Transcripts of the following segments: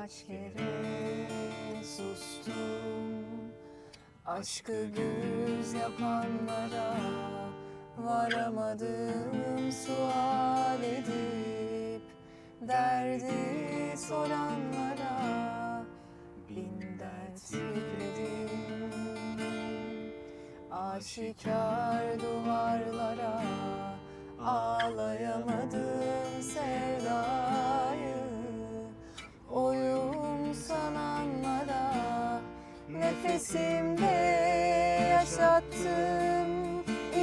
Kaç kere sustum. Aşkı güz yapanlara Varamadım sual edip Derdi soranlara Bin dert yükledim. Aşikar duvarlara Ağlayamadım sevdayı Nefesimde yaşattım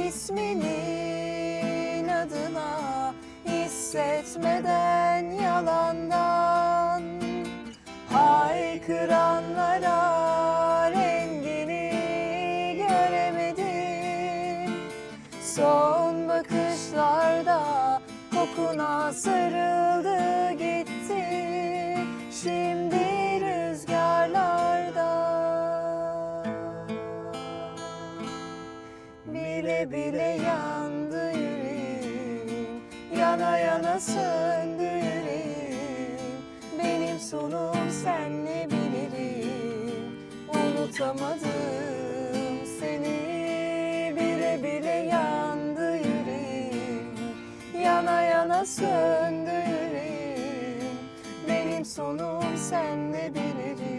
isminin adına Hissetmeden yalandan. Haykıranlara rengini göremedim. Son bakışlarda kokuna sarıldı gitti Bile bile yandı yüreğim. Yana yana söndü yüreğim. Benim sonum sen ne bilirim? Unutamadım seni. Bile bile yandı yüreğim. Yana yana söndü yüreğim. Benim sonum sen ne bilirim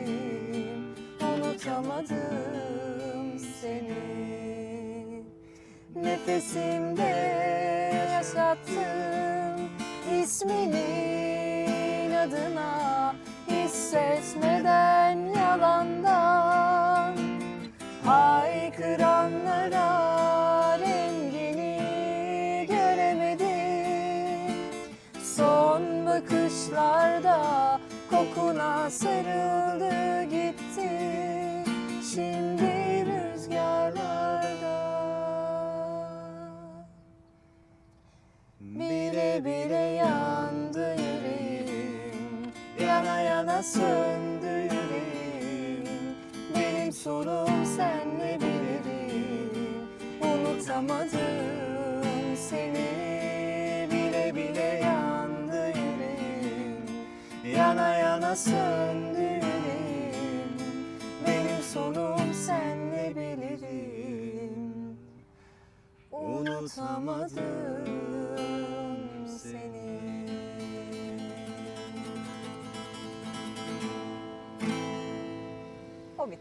Nefesimde yaşattım isminin adına Hissetmeden yalandan. Haykıranlara rengini göremedim. Son bakışlarda kokuna sarıldı gitti Bile bile yandı yüreğim Yana yana söndü yüreğim. Benim sonum sen ne bilirim Unutamadım seni. Bile bile yandı yüreğim Yana yana söndü yüreğim. Benim sonum sen ne bilirim Unutamadım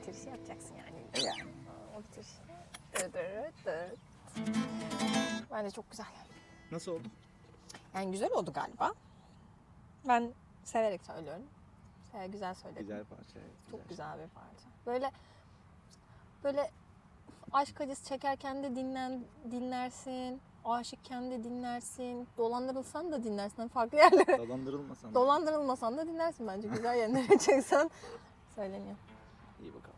bitirişi yapacaksın yani. Yani. O dır. Bence çok güzel. Nasıl oldu? Yani güzel oldu galiba. Ben severek söylüyorum. Ee, güzel söyledim. Güzel parça. evet, Çok güzel bir parça. Böyle böyle aşk acısı çekerken de dinlen dinlersin. Aşıkken de dinlersin. Dolandırılsan da dinlersin. Hani farklı yerlere. Dolandırılmasan. da. Dolandırılmasan da dinlersin bence. Güzel yerlere çeksen söyleniyor. İyi bakalım.